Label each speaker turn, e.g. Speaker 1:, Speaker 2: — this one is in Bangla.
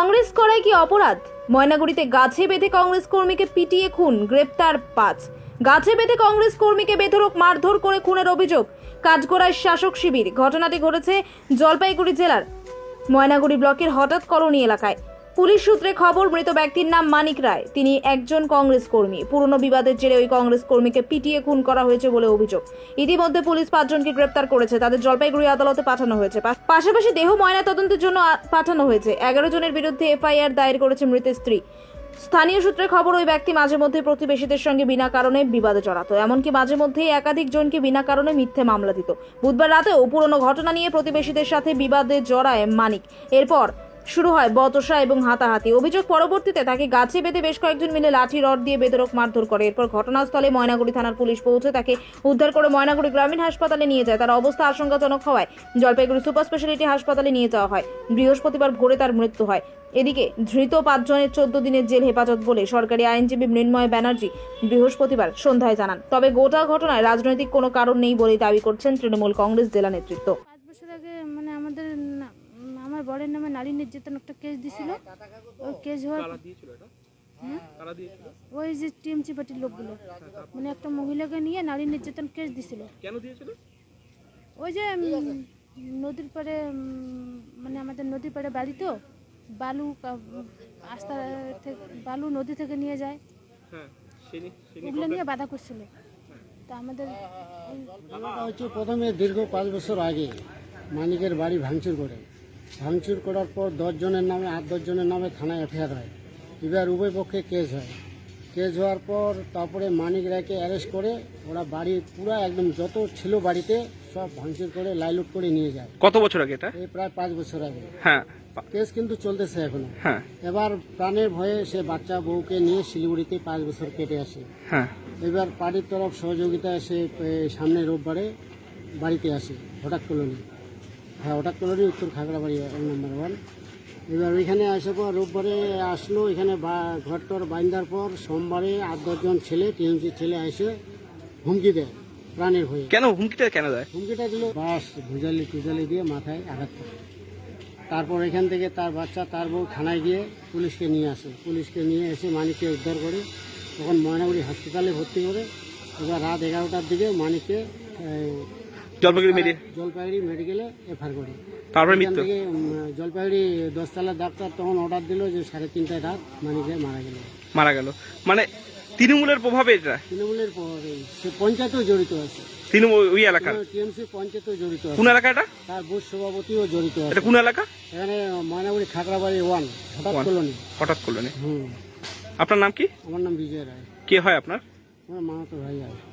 Speaker 1: কংগ্রেস করায় কি অপরাধ? ময়নাগুড়িতে গাছে বেঁধে কংগ্রেস কর্মীকে পিটিয়ে খুন, গ্রেপ্তার পাঁচ। গাছে বেঁধে কংগ্রেস কর্মীকে বেধরক মারধর করে খুনের অভিযোগ। কাজগোড়ায় শাসক শিবির। ঘটনাটি ঘটেছে জলপাইগুড়ি জেলার ময়নাগুড়ি ব্লকের হঠাৎ করণী এলাকায়। পুলিশ সূত্রে খবর, মৃত ব্যক্তির নাম মানিক রায়। তিনি একজন কংগ্রেস কর্মী। পুরনো বিবাদের জেরে ওই কংগ্রেস কর্মীকে পিটিয়ে খুন করা হয়েছে বলে অভিযোগ। ইতিমধ্যে পুলিশ পাঁচজনকে গ্রেপ্তার করেছে। তাদের জলপাইগুড়ি আদালতে পাঠানো হয়েছে। পাশাপাশি দেহ ময়না তদন্তের জন্য পাঠানো হয়েছে। এগারো জনের বিরুদ্ধে এফআইআর দায়ের করেছে মৃতের স্ত্রী। স্থানীয় সূত্রে খবর, ওই ব্যক্তি মাঝে মধ্যে প্রতিবেশীদের সঙ্গে বিনা কারণে বিবাদে জড়াতো। এমনকি মাঝে মধ্যেই একাধিক জনকে বিনা কারণে মিথ্যে মামলা দিত। বুধবার রাতেও পুরনো ঘটনা নিয়ে প্রতিবেশীদের সাথে বিবাদে জড়ায় মানিক। এরপর শুরু হয় বতসা এবং হাতাহাতি। অভিযোগ পরবর্তীতে তাকে গাছে বেঁধে বেশ কয়েকজন মিলে লাঠি, রড দিয়ে বেদরক মারধর করে। এরপর ঘটনাস্থলে ময়নাগুড়ি থানার পুলিশ পৌঁছে তাকে উদ্ধার করে ময়নাগুড়ি গ্রামীণ হাসপাতালে নিয়ে যায়। তার অবস্থা আশঙ্কাজনক হওয়ায় জলপাইগুড়ি সুপার স্পেশালিটি হাসপাতালে নিয়ে যাওয়া হয়। বৃহস্পতিবার ভোরে তার মৃত্যু হয়। এদিকে ধৃত পাঁচজনের চোদ্দ দিনের জেল হেফাজত বলে সরকারি আইনজীবী মৃন্ময় ব্যানার্জি বৃহস্পতিবার সন্ধ্যায় জানান। তবে গোটা ঘটনায় রাজনৈতিক কোনো কারণ নেই বলেই দাবি করছেন তৃণমূল কংগ্রেস জেলা নেতৃত্ব।
Speaker 2: পাঁচ বছর আগে মানে আমাদের আমার বরের নামে নারী নির্যাতন একটা কেস দিছিল। ওই কেস হওয়ার হুম? ওই যে টিএমসি পার্টির লোকগুলো। মানে একটা মহিলাকে নিয়ে নারী নির্যাতন কেস দিছিল।
Speaker 3: কেন দিয়েছিল?
Speaker 2: ওই যে নদীর পাড়ে মানে আমাদের নদীর পাড়ে বাড়ি তো বালু আস্তা থেকে বালু নদী থেকে নিয়ে যায়।
Speaker 3: হ্যাঁ
Speaker 2: ওগুলো নিয়ে বাধা করছিল। তা আমাদের
Speaker 4: হচ্ছে প্রথমে দীর্ঘ পাঁচ বছর আগে মানিকের বাড়ি ভাঙচুর করে। ভাঙচুর করার পর দশজনের নামে আট দশজনের নামে থানায় এফআইআর হয়। এবার উভয় পক্ষে কেস হয়। কেস হওয়ার পর তারপরে মানিক রায়কে অ্যারেস্ট করে ওরা বাড়ি পুরো একদম যত ছিল বাড়িতে সব ভাঙচুর করে লাইলুট করে নিয়ে যায়।
Speaker 3: কত বছর আগে এটা?
Speaker 4: এই প্রায় পাঁচ বছর আগে।
Speaker 3: হ্যাঁ।
Speaker 4: কেস কিন্তু চলতেছে এখনও।
Speaker 3: হ্যাঁ।
Speaker 4: এবার প্রাণের ভয়ে সে বাচ্চা বউকে নিয়ে শিলিগুড়িতে পাঁচ বছর কেটে আসে।
Speaker 3: হ্যাঁ।
Speaker 4: এবার পার্টির তরফ সহযোগিতা এসে এ, সামনে রোববারে বাড়িতে আসে হঠাৎ কলোনি। হ্যাঁ হঠাৎ কলোনি উত্তর খাগড়াবাড়ি এক নম্বর ওয়ান এবার ওইখানে আসার পর রোববারে আসলো এখানে বা- ঘরটর বাইন্দার পর সোমবারে আট দশজন ছেলে টিএমসি ছেলে এসে হুমকি দেয় প্রাণের হয়ে
Speaker 3: কেন? হুমকিটা কেন দেয়?
Speaker 4: হুমকিটা দিল বাস ভুজালি টুজালি দিয়ে মাথায় আঘাত করে। তারপর এখান থেকে তার বাচ্চা তার বউ থানায় গিয়ে পুলিশকে নিয়ে আসে। পুলিশকে নিয়ে এসে মানিককে উদ্ধার করে তখন ময়নাগুড়ি হাসপাতালে ভর্তি করে। এবার রাত এগারোটার দিকে মানিককে
Speaker 3: জলপাইগুড়ি মেরে
Speaker 4: জলপাইগুড়ি মেডিকেলে এফার করে।
Speaker 3: তারপরে মৃত্যু?
Speaker 4: জলপাইগুড়ি দশতলার ডাক্তার তখন অর্ডার দিল যে সাড়ে তিনটায় রাত মানিকে মারা গেল।
Speaker 3: মারা গেল। মানে তৃণমূলের প্রভাবে এটা?
Speaker 4: তৃণমূলের পরে সে পঞ্চায়েতেও জড়িত আছে।
Speaker 3: তৃণমূল ওই
Speaker 4: টিএমসি পঞ্চায়েতেও জড়িত
Speaker 3: কোন
Speaker 4: আছে।
Speaker 3: এলাকা এটা
Speaker 4: তার বুথ সভাপতিও জড়িত আছে।
Speaker 3: এটা কোন এলাকা?
Speaker 4: এখানে ময়নাগুড়ি খাগড়াবাড়ি ওয়ান হঠাৎ. কলোনি।
Speaker 3: হঠাৎ
Speaker 4: হুম।
Speaker 3: আপনার নাম কি?
Speaker 4: আমার নাম বিজয় রায়।
Speaker 3: কে হয় আপনার?
Speaker 4: আমার মামাতো ভাই হয়।